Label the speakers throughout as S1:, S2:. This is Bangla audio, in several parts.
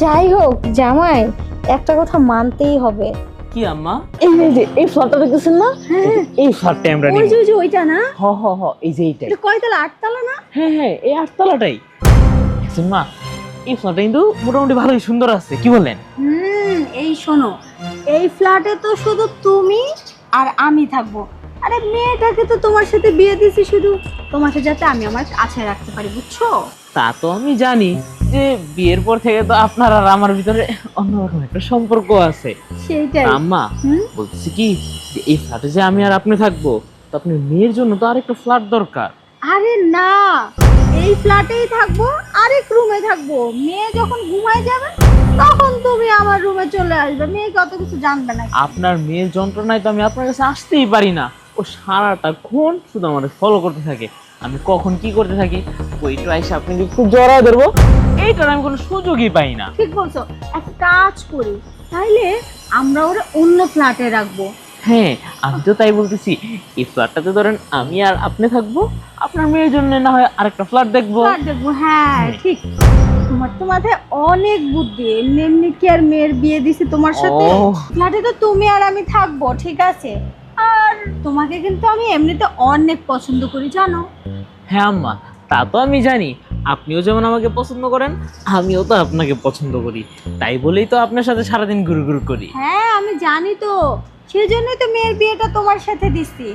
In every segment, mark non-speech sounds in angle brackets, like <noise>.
S1: যাই হোক জামাই একটা কথা মানতেই হবে।
S2: কি আম্মা?
S3: এই যে, এই ফ্ল্যাটটা দেখতেছেন না? এই ফ্ল্যাটটা আমরা
S1: ওই যে ওই যে ওইটা না?
S3: হ হ হ এই যে এইটাই।
S1: এটা কয়তলা আটতলা না?
S3: হ্যাঁ হ্যাঁ এই আটতলাটাই। দেখছেন মা এই ফ্ল্যাটটা কিন্তু মোটামুটি ভালোই সুন্দর আছে কি বলেন?
S1: হুম এই শোনো এই ফ্ল্যাটে তো শুধু তুমি আর আমি থাকব। আরে মেয়েটাকে তো তোমার সাথে বিয়ে দিয়েছি শুধু। তোমাকে যাতে আমি আমার কাছে রাখতে পারি বুঝছ?
S3: তা তো আমি জানি যে বিয়ের পর থেকে তো আপনার আর আমার ভিতরে অন্যরকম একটা সম্পর্ক আছে।
S1: সেইটাই।
S3: আম্মা বলছি কি যে এই ফ্ল্যাটে যে আমি আর আপনি থাকব তো আপনি মেয়ের জন্য তো আরেকটা ফ্ল্যাট দরকার।
S1: আরে না এই ফ্ল্যাটেই থাকব আরেক রুমে থাকব। মেয়ে যখন ঘুমায় যাবে তখন তুমি আমার রুমে চলে আসবে। মেয়ে কত কিছু জানবে না
S3: আপনার মেয়ের যন্ত্রণায় তো আমি আপনার কাছে আসতেই পারি না। ও সারাটা ক্ষণ শুধু আমাদের ফলো করতে থাকে। আমি কখন কি করতে থাকি ওইটা এসে আপনি একটু জড়ায় ধরবো। এইটার আমি কোনো সুযোগই পাই না।
S1: ঠিক বলছো একটা কাজ করি তাইলে আমরা ওরা অন্য ফ্ল্যাটে রাখব।
S3: হ্যাঁ আমি তো তাই বলতেছি এই ফ্ল্যাটটাতে ধরেন আমি আর আপনি থাকব আপনার মেয়ের জন্য না হয় আরেকটা ফ্ল্যাট দেখব।
S1: ফ্ল্যাট দেখব হ্যাঁ ঠিক। তোমার তো মাথায় অনেক বুদ্ধি এমনি এমনি কি আর মেয়ের বিয়ে দিছি তোমার সাথে? ফ্ল্যাটে তো তুমি আর আমি থাকব ঠিক আছে? আর তোমাকে কিন্তু আমি এমনিতে অনেক পছন্দ করি জানো?
S3: হ্যাঁ আম্মা তা তো আমি জানি। আপনিও যেমন আমাকে পছন্দ করেন আমিও তো আপনাকে পছন্দ করি। তাই বলেই তো আপনার সাথে সারাদিন ঘুরু ঘুরু করি।
S1: হ্যাঁ আমি জানি তো। সেই জন্যই তো মেয়ের বিয়েটা তোমার সাথে দিছি।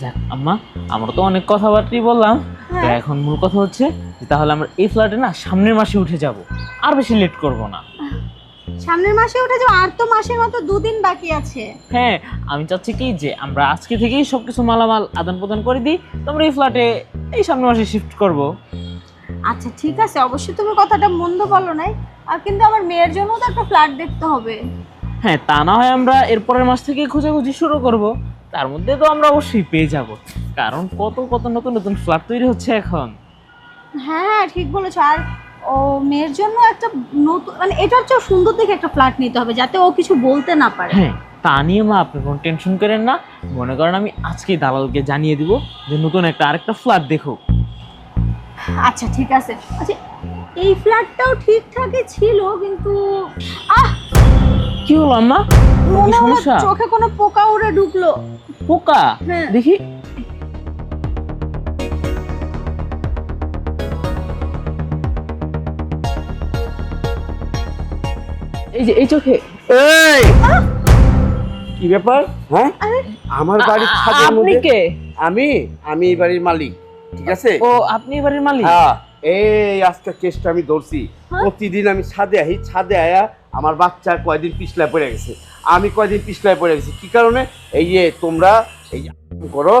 S3: যাক আম্মা আমরা তো অনেক কথাবার্তাই বললাম। তো
S1: হ্যাঁ।
S3: এখন মূল কথা হচ্ছে যে তাহলে আমরা এই ফ্ল্যাটে না সামনের মাসে উঠে যাব। আর বেশি লেট করব না।
S1: সামনের মাসে উঠে যাও আর তো মাসের মতো দুদিন বাকি আছে।
S3: হ্যাঁ আমি চাচ্ছি কি যে আমরা আজকে থেকেই সবকিছু মালামাল আদান প্রদান করে দিই তোমরা এই ফ্ল্যাটে এই সামনের মাসে শিফট করব।
S1: আচ্ছা ঠিক আছে অবশ্যই তুমি কথাটা মন্দ বলো নাই। আর কিন্তু আমার মেয়ের জন্য তো একটা ফ্ল্যাট দেখতে হবে।
S3: হ্যাঁ তা না হয় আমরা এরপরের মাস থেকে খোঁজাখুঁজি শুরু করব। তার মধ্যে তো আমরা অবশ্যই পেয়ে যাব। কারণ কত কত নতুন নতুন ফ্ল্যাট তৈরি হচ্ছে এখন।
S1: হ্যাঁ হ্যাঁ ঠিক বলেছ। আর ও মেয়ের জন্য একটা নতুন মানে এটার চেয়ে সুন্দর দেখে একটা ফ্ল্যাট নিতে হবে যাতে ও কিছু বলতে না পারে।
S3: হ্যাঁ তা নিয়ে মা আপনি কোনো টেনশন করেন না। মনে করেন আমি আজকেই দালালকে জানিয়ে দিব যে নতুন একটা আরেকটা ফ্ল্যাট দেখো
S1: আচ্ছা ঠিক আছে। আচ্ছা এই ফ্ল্যাটটাও ঠিকঠাকই ছিল কিন্তু আহ!
S3: কি হলো আম্মা?
S1: মনে হলো
S3: সমস্যা?
S1: চোখে কোনো পোকা উড়ে ঢুকলো।
S3: পোকা?
S1: হ্যাঁ।
S3: দেখি। এই যে এই চোখে।
S4: এই! কি ব্যাপার? হ্যাঁ? আমার বাড়ির ছাদের
S3: আপনি
S4: মধ্যে
S3: কে?
S4: আমি? আমি এই বাড়ির মালিক ঠিক আছে?
S3: ও আপনি বাড়ির মালিক?
S4: হ্যাঁ। এই আজকে কেসটা আমি ধরছি।
S1: হ্যাঁ?
S4: প্রতিদিন আমি ছাদে আহি ছাদে আয়া আমার বাচ্চা কয়দিন পিছলা পড়ে গেছে। আমি কয়দিন পিছলায় পড়ে গেছি। কি কারণে? এই যে তোমরা এই করো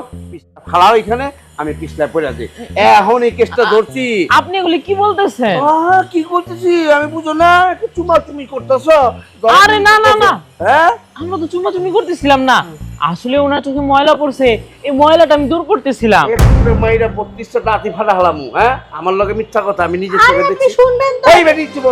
S4: ফালাও এখানে আমি পিছলায় পড়ে আছি। এখন এই কেসটা ধরছি।
S3: আপনি এগুলি কি বলতেছেন?
S4: কি করতেছি? আমি বুঝো না চুমা চুমি করতেছ।
S3: আরে না না না।
S4: হ্যাঁ?
S3: আমরা তো চুমাচুমি করতেছিলাম না। আসলে ওনার চোখে ময়লা পড়ছে। এই ময়লাটা আমি দূর করতেছিলাম।
S4: মাইরা বত্রিশটা লাঠি ফাটা হলাম হ্যাঁ? আমার লগে মিথ্যা কথা আমি নিজে
S1: আরে
S4: চোখে
S1: আপনি
S4: দেখছি।
S1: শুনবেন তো।
S4: এই বেটি চুপ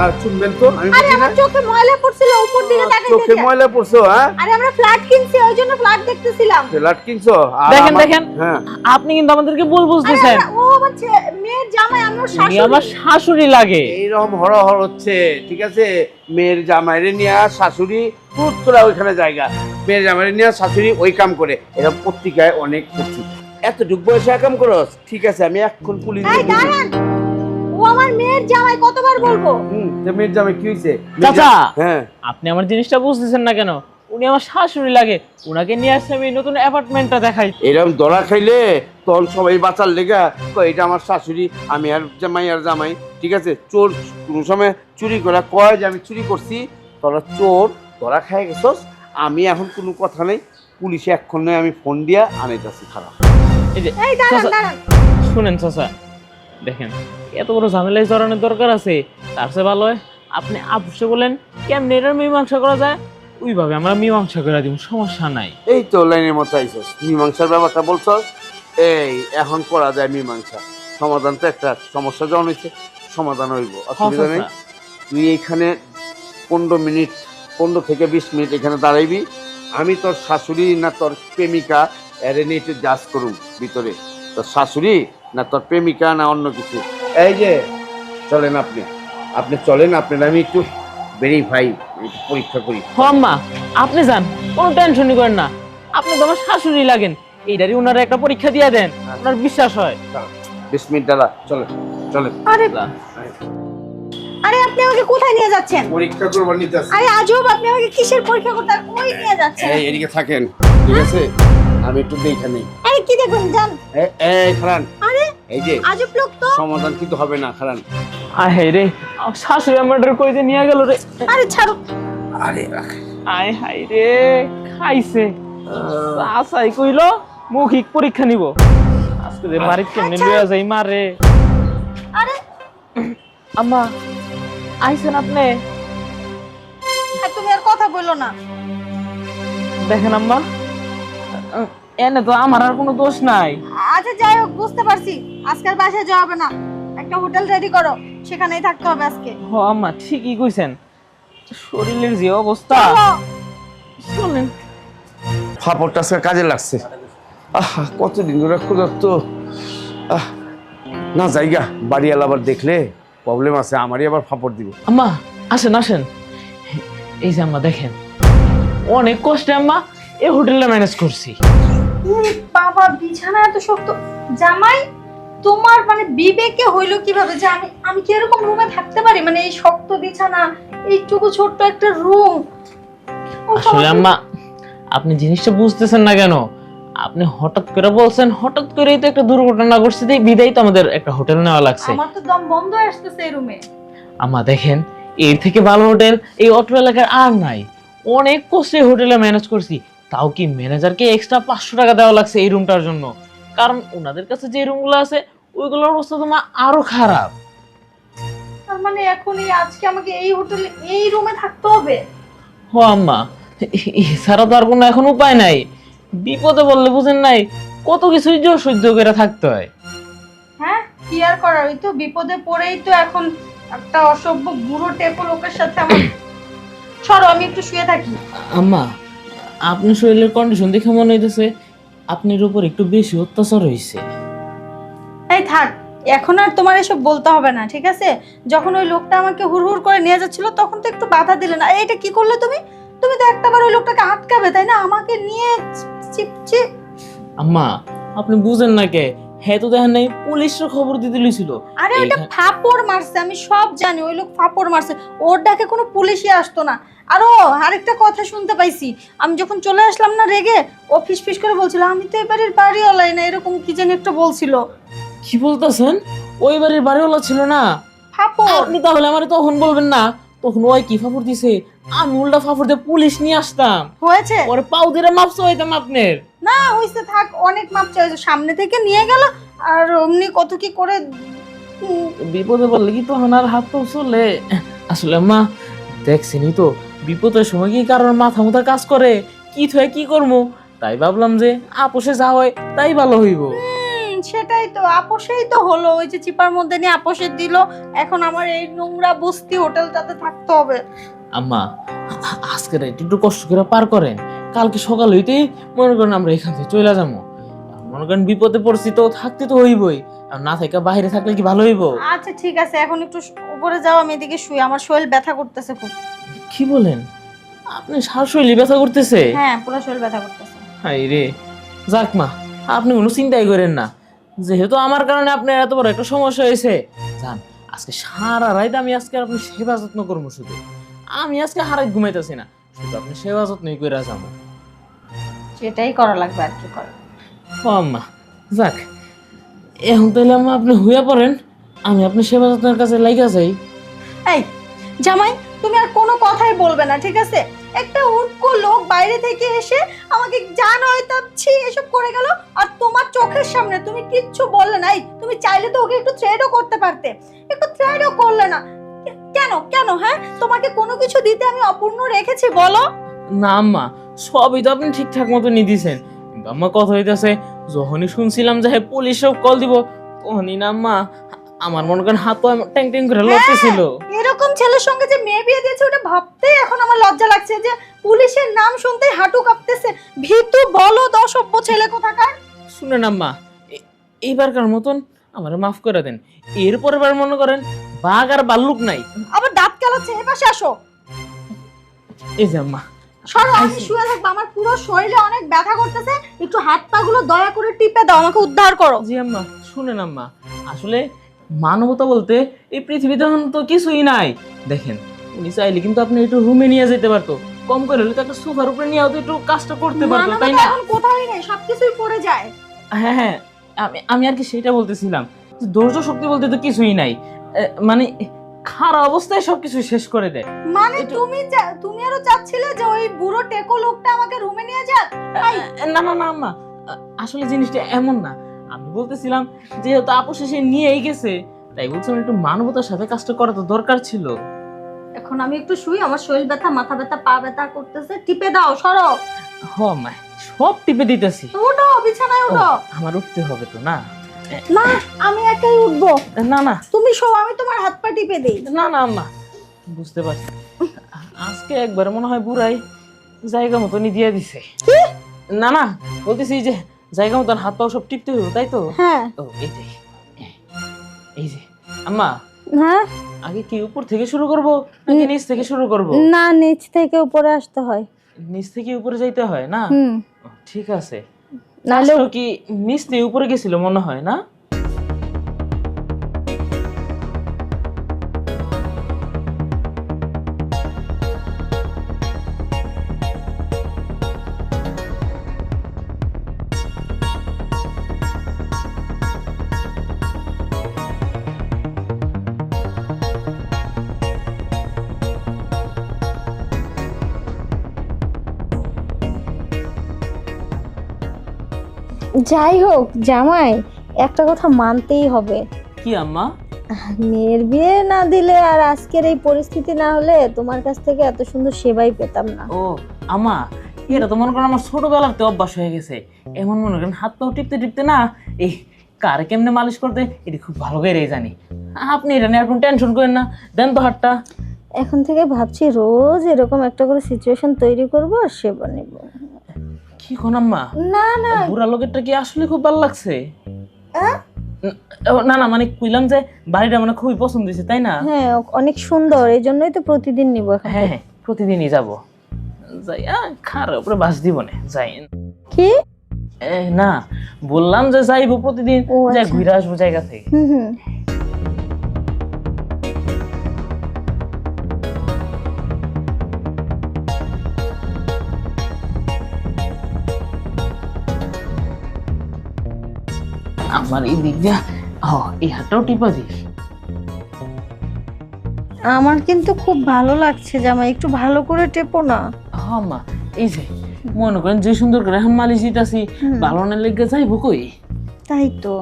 S4: আর শুনবেন তো? আমি বুঝি না?
S1: চোখে ময়লা পড়ছিল উপর দিকে তাকাই
S4: চোখে ময়লা পড়ছো হ্যাঁ?
S1: আরে আমরা ফ্ল্যাট কিনছি ওই জন্য ফ্ল্যাট দেখতেছিলাম।
S4: ফ্ল্যাট কিনছো?
S3: দেখেন, দেখেন।
S4: হ্যাঁ।
S3: আপনি কিন্তু আমাদেরকে ভুল বুঝতেছেন।
S1: ও আমার মেয়ের জামাই আমার শাশুড়ি।
S3: আমার শাশুড়ি লাগে।
S4: এইরকম হরহর হচ্ছে ঠিক আছে? মেয়ের জামাইরে নিয়ে শাশুড়ি পুত্রা ওইখানে জায়গা। মেয়ের জামাইরে নিয়ে শাশুড়ি ওই কাম করে। এরকম পত্রিকায় অনেক পড়ছি এতটুকু বয়সে কাম করো ঠিক আছে আমি এখন পুলিশ
S1: দাঁড়ান। ও আমার মেয়ের জামাই কতবার বলব
S4: হুম তো মেয়ের জামাই কি হয়েছে
S3: চাচা।
S4: হ্যাঁ
S3: আপনি আমার জিনিসটা বুঝতেছেন না কেন উনি আমার শাশুড়ি লাগে উনাকে নিয়ে আসছে আমি নতুন অ্যাপার্টমেন্টটা দেখাই
S4: এরকম দড়া খাইলে তখন সবাই বাঁচার লেগা এটা আমার শাশুড়ি আমি আর জামাই আর জামাই ঠিক আছে চোর কোনো সময় চুরি করা কয় যে আমি চুরি করছি তোরা চোর ধরা খাই গেছস আমি এখন কোনো কথা নেই পুলিশে এক্ষণ নয় আমি ফোন দিয়া আনাইতেছি খারাপ
S3: এই যে
S1: এই দাঁড়ান
S3: চাচা,
S1: দাঁড়ান
S3: শুনেন চাচা দেখেন এত বড় ঝামেলায় জড়ানোর দরকার আছে। তার চেয়ে ভালো হয় আপনি আপসে বলেন কেমনে এটার মীমাংসা করা যায়? ওইভাবে আমরা মীমাংসা করে দিব সমস্যা নাই।
S4: এই তো লাইনের মতো আইসস মীমাংসার ব্যাপারটা বলছস? এই এখন করা যায় মীমাংসা। সমাধান তো একটা সমস্যা যখন হয়েছে সমাধান হইব অসুবিধা নেই। তুই এইখানে পনেরো মিনিট পনেরো থেকে বিশ মিনিট এখানে দাঁড়াইবি। আমি তোর শাশুড়ি না তোর প্রেমিকা এর নিয়ে একটু জাজ করুম ভিতরে। তোর শাশুড়ি না তোর প্রেমিকা না অন্য কিছু। এই যে চলেন আপনি। আপনি চলেন আপনার আমি একটু ভেরিফাই পরীক্ষা করি।
S3: হ আম্মা আপনি যান কোনো টেনশনই করেন না। আপনি তো আমার শাশুড়ি লাগেন এইটারই ওনারা একটা পরীক্ষা দিয়ে দেন ওনার বিশ্বাস হয়।
S4: বিশ মিনিট দাদা চলেন চলেন।
S1: আরে আরে আপনি আমাকে কোথায় নিয়ে যাচ্ছেন?
S4: পরীক্ষা করবার নিতে আসছি।
S1: আরে আজব আপনি আমাকে কিসের পরীক্ষা করতে আর কই নিয়ে যাচ্ছেন?
S4: এই এদিকে থাকেন ঠিক আছে? আমি একটু দেখে নেই।
S1: আরে কি দেখুন জান
S4: এই
S1: আরে
S4: এই যে
S1: আজব লোক তো
S4: সমাধান কিন্তু হবে না খারান
S3: আয় হায় রে শাশুড়ি আমার কই যে নিয়ে গেল রে?
S1: আরে ছাড়ো।
S4: আরে
S3: আয় হায় রে খাইছে। আসাই কইল মৌখিক পরীক্ষা নিব। আজকে যে বাড়িতে কেমনে লইয়া যাই মারে
S1: আরে।
S3: আম্মা আইছেন আপনি?
S1: আর তুমি আর কথা বলল না।
S3: দেখেন আম্মা। এনে তো আমার আর কোনো দোষ নাই।
S1: আচ্ছা যাই হোক বুঝতে পারছি। আজকাল বাসায় যাওয়া হবে না। একটা হোটেল রেডি করো। সেখানেই থাকতে হবে আজকে।
S3: হ আম্মা ঠিকই কইছেন। শরীরের যে অবস্থা। চলেন
S4: ফাপড়টা আজকে কাজে লাগছে। আহ কতদিন ধরে ক্ষুধার্ত। আহ না জায়গা বাড়িওয়ালা আবার দেখলে প্রবলেম আছে আমারই আবার ফাপড় দিব।
S3: আম্মা আসেন আসেন। এই যে আম্মা দেখেন। অনেক কষ্টে আম্মা এই হোটেলটা ম্যানেজ করছি।
S1: বাবা বিছানা এত শক্ত। জামাই তোমার মানে বিবেকে হইল কীভাবে? যে আমি আমি কি এরকম রুমে থাকতে পারি? মানে এই শক্ত বিছানা এইটুকু ছোট্ট একটা রুম।
S3: আসলে আম্মা আপনি জিনিসটা বুঝতেছেন না কেন? আপনি হঠাৎ করে বলছেন হঠাৎ করেই তো একটা দুর্ঘটনা ঘটছে দিয়ে বিদায় তো আমাদের একটা হোটেল নেওয়া লাগছে।
S1: আমার তো দম বন্ধ আসতেছে এই রুমে।
S3: আম্মা দেখেন এর থেকে ভালো হোটেল এই অটো এলাকার আর নাই। অনেক কষ্টে হোটেলে ম্যানেজ করছি। তাও কি ম্যানেজারকে এক্সট্রা পাঁচশো টাকা দেওয়া লাগছে এই রুমটার জন্য? কারণ ওনাদের কাছে যে রুমগুলো আছে ওইগুলোর অবস্থা তো মা আরও খারাপ।
S1: তার মানে এখন এই আজকে আমাকে এই হোটেলে এই রুমে থাকতে হবে?
S3: ও আম্মা এছাড়া তো আর কোনো এখন উপায় নাই। বিপদে বললে বুঝেন নাই কত কিছুই যে সহ্য করে থাকতে হয়।
S1: হ্যাঁ কি আর করার? ওই তো বিপদে পড়েই তো এখন একটা অসভ্য বুড়ো টেপো লোকের সাথে আমার <coughs> সরো আমি একটু শুয়ে থাকি।
S3: আম্মা আপনার শরীরের কন্ডিশন দেখে মনে হইতেছে আপনার উপর একটু বেশি অত্যাচার হয়েছে
S1: এই থাক এখন আর তোমার এসব বলতে হবে না ঠিক আছে? যখন ওই লোকটা আমাকে হুড়হুড় করে নিয়ে যাচ্ছিল তখন তো একটু বাধা দিলে না। এইটা কি করলে তুমি? তুমি তো একটাবার ওই লোকটাকে আটকাবে তাই না? আমাকে নিয়ে চিপ চিপ
S3: আম্মা আপনি বুঝেন না কে? হ্যাঁ তো দেখেন নাই পুলিশের খবর দিতে লইছিল।
S1: আরে
S3: এইখানে-
S1: ফাপড় মারছে আমি সব জানি ওই লোক ফাপড় মারছে। ওর ডাকে কোনো পুলিশই আসতো না। আরও আরেকটা কথা শুনতে পাইছি আমি যখন চলে আসলাম না রেগে ও ফিস ফিস করে বলছিল আমি তো এই বাড়ির বাড়িওয়ালাই না এরকম কি জানি একটা বলছিল।
S3: কি বলতেছেন? ওই বাড়ির বাড়িওয়ালা ছিল না।
S1: ফাপড়।
S3: আপনি তাহলে আমার তখন বলবেন না তখন ওই কি ফাপড় দিছে? আমি উল্টা ফাফর দিয়ে পুলিশ নিয়ে আসতাম।
S1: হয়েছে?
S3: পরে পাউ দিয়ে মাপসা হইতাম আপনার।
S1: না হইছে থাক অনেক মাপ চাইছে সামনে থেকে নিয়ে গেল আর অমনি কত কি করে
S3: বিপদে পড়লে কি তখন আর হাত তো চলে? আসলে মা দেখছিনি তো বিপদের সময় কি কারোর মাথা মুথা কাজ করে? কি থয়ে কি করব তাই ভাবলাম যে আপোষে যা হয় তাই ভালো হইব।
S1: সেটাই তো আপোষেই তো হলো। ওই যে চিপার মধ্যে নিয়ে আপোষে দিল এখন আমার এই নোংরা বস্তি হোটেলটাতে থাকতে হবে।
S3: আম্মা আজকে রাত একটু কষ্ট করে পার করেন। কালকে সকাল হইতেই মনে করেন আমরা এখান থেকে চলে যাব। মনে করেন বিপদে পড়ছি তো থাকতে তো হইবই। আর না থেকে বাইরে থাকলে কি ভালো হইব?
S1: আচ্ছা ঠিক আছে এখন একটু উপরে যাও আমি এদিকে শুই। আমার শরীর ব্যথা করতেছে খুব।
S3: কি বলেন? আপনি শ্বাসশৈলী ব্যথা করতেছে?
S1: হ্যাঁ পুরো শরীর ব্যথা করতেছে।
S3: হাই রে। যাক মা আপনি কোনো চিন্তাই করেন না। যেহেতু আমার কারণে আপনার এত বড় একটা সমস্যা হয়েছে। জান আজকে সারা রাত আমি আজকে আপনি সেবা যত্ন করব শুধু। আমি আজকে হারাই ঘুমাইতেছি না। শুধু আপনি সেবা যত্নই করে যাব।
S1: সেটাই করা লাগবে আর কি করা।
S3: ও আম্মা যাক। এখন তাহলে আম্মা আপনি হইয়া পড়েন আমি আপনি সেবা যত্নের কাছে লাইগা যাই।
S1: এই জামাই তুমি আর কোনো কথাই বলবে না ঠিক আছে? একটা উটকো লোক বাইরে থেকে এসে আমাকে জান হয়তো ছি এসব করে গেল আর তোমার চোখের সামনে তুমি কিচ্ছু বললে না। এই, তুমি চাইলে তো ওকে একটু থ্রেডও করতে পারতে। একটু থ্রেডও করলে না। কেন কেন হ্যাঁ? কিছু দিতে আমি অপূর্ণ রেখেছি বলো।
S3: না আম্মা সবই তো আপনি ঠিকঠাক মতো নিয়ে দিছেন কিন্তু আম্মা কথা হইতেছে যখনই শুনছিলাম যে হ্যাঁ পুলিশ সব কল দিব তখনই না আম্মা আমার মনে করেন হাত পা ট্যাং ট্যাং করে লড়তেছিল।
S1: এরকম ছেলের সঙ্গে যে মেয়ে বিয়ে দিয়েছে ওটা ভাবতেই এখন আমার লজ্জা লাগছে যে পুলিশের নাম শুনতেই হাঁটু কাঁপতেছে। ভীতু বলো দশব্য ছেলে কোথাকার?
S3: শুনেন আম্মা এ- এইবারকার মতন আমার মাফ করে দেন। এরপরের বার মনে করেন বাঘ আর ভাল্লুক নাই।
S1: আবার দাঁত কেলাচ্ছে এ পাশে আসো।
S3: এই যে আম্মা।
S1: সরো আমি শুয়ে থাকব আমার পুরো শরীরে অনেক ব্যথা করতেছে একটু হাত পা গুলো দয়া করে টিপে দাও আমাকে উদ্ধার করো।
S3: জি আম্মা শুনেন আম্মা আসলে মানবতা বলতে এই পৃথিবীতে এখন তো কিছুই নাই। দেখেন উনি চাইলে কিন্তু আপনি একটু রুমে নিয়ে যেতে পারতো। কম করে হলে তো একটা সোফার উপরে নিয়ে তো একটু কাজটা করতে পারতো তাই না?
S1: এখন কোথাও নেই সবকিছুই পড়ে যায়।
S3: হ্যাঁ হ্যাঁ আমি আমি আর কি সেটা বলতেছিলাম। ধৈর্য শক্তি বলতে তো কিছুই নাই। মানে খারাপ অবস্থায় সবকিছু শেষ করে দেয়।
S1: মানে তুমি চা- তুমি আরও চাচ্ছিলে যে ওই বুড়ো টেকো লোকটা আমাকে রুমে নিয়ে যাক? তাই?
S3: না না না আম্মা আসলে জিনিসটা এমন না। আমি বলতেছিলাম যেহেতু আপু শেষে নিয়েই গেছে তাই বলছিলাম একটু মানবতার সাথে কাজটা করা তো দরকার ছিল।
S1: এখন আমি একটু শুই আমার শরীর ব্যথা মাথা ব্যথা পা ব্যথা করতেছে। টিপে দাও সরো।
S3: হ মা সব টিপে দিতেছি।
S1: উঠো বিছানায়
S3: ও,
S1: উঠো
S3: আমার উঠতে হবে তো না?
S1: না আমি একাই উঠবো।
S3: না না।
S1: তুমি শো আমি তোমার হাত পা টিপে দিই।
S3: না না আম্মা বুঝতে পারছি। আজকে একবার মনে হয় বুড়াই জায়গা মতনই দিয়ে দিছে। না না বলতেছি যে জায়গা মতন হাত পাও সব টিপতে হইব তাই তো?
S1: হ্যাঁ।
S3: ও এই যে এই যে আম্মা।
S2: হ্যাঁ?
S3: আগে কি উপর থেকে শুরু করব নাকি নিচ থেকে শুরু করব?
S2: না নিচ থেকে উপরে আসতে হয়।
S3: নিচ থেকে উপরে যাইতে হয় না? ঠিক আছে।
S2: নাহলে
S3: কি নিচ দিয়ে উপরে গেছিল মনে হয় না?
S2: যাই হোক জামাই একটা কথা মানতেই হবে।
S3: কি আম্মা?
S2: মেয়ের বিয়ে না দিলে আর আজকের এই পরিস্থিতি না হলে তোমার কাছ থেকে এত সুন্দর সেবাই পেতাম না।
S3: ও আমা এটা তো মনে করেন আমার ছোটবেলার তো অভ্যাস হয়ে গেছে। এমন মনে করেন হাত পাও টিপতে টিপতে না এই কার কেমনে মালিশ করতে এটি খুব ভালো করেই জানি। আপনি এটা নিয়ে কোনো টেনশন করেন না দেন তো হাতটা।
S2: এখন থেকে ভাবছি রোজ এরকম একটা করে সিচুয়েশন তৈরি করব আর সেবা নেব।
S3: কি কোন আম্মা?
S2: না না।
S3: বুড়া লোকেরটা কি আসলে খুব ভালো লাগছে? ন- না মানে কইলাম যে বাড়িটা মানে খুবই পছন্দ হয়েছে তাই না?
S2: হ্যাঁ অনেক সুন্দর এই জন্যই তো প্রতিদিন নিব
S3: হ্যাঁ হ্যাঁ প্রতিদিনই যাব। যাই খার উপরে বাস দিব না যাই।
S2: কি?
S3: এ, না বললাম যে যাইবো প্রতিদিন যাই
S2: আচ্ছা।
S3: ঘুরে আসব জায়গা থেকে।
S2: হুম হুম।
S3: আমার এই দিক ও এই হাতটাও টিপা দিস।
S2: আমার কিন্তু খুব ভালো লাগছে জামাই একটু ভালো করে টেপো না।
S3: হ্যাঁ মা এই যে মনে করেন যে সুন্দর করে এখন মালিশ দিতাছি ভালো না লেগে যাইবো কই?
S2: তাই তো।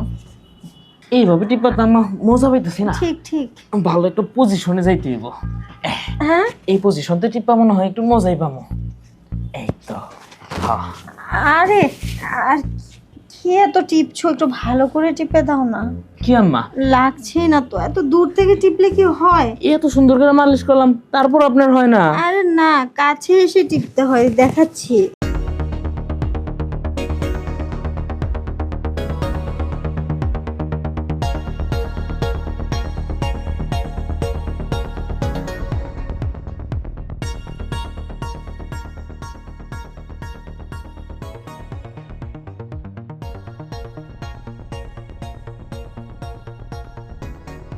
S3: এইভাবে টিপা তো আমার মজা পাইতেছি না।
S2: ঠিক ঠিক।
S3: ভালো একটা পজিশনে যাইতে হইব।
S2: হ্যাঁ?
S3: এই পজিশনতে টিপা মনে হয় একটু মজাই পাবো এই তো হ্যাঁ
S2: আরে আর কি এত টিপছো একটু ভালো করে টিপে দাও না।
S3: কি আম্মা?
S2: লাগছে না তো এত দূর থেকে টিপলে কি হয়?
S3: এত সুন্দর করে মালিশ করলাম তারপর আপনার হয় না।
S2: আরে না কাছে এসে টিপতে হয় দেখাচ্ছি।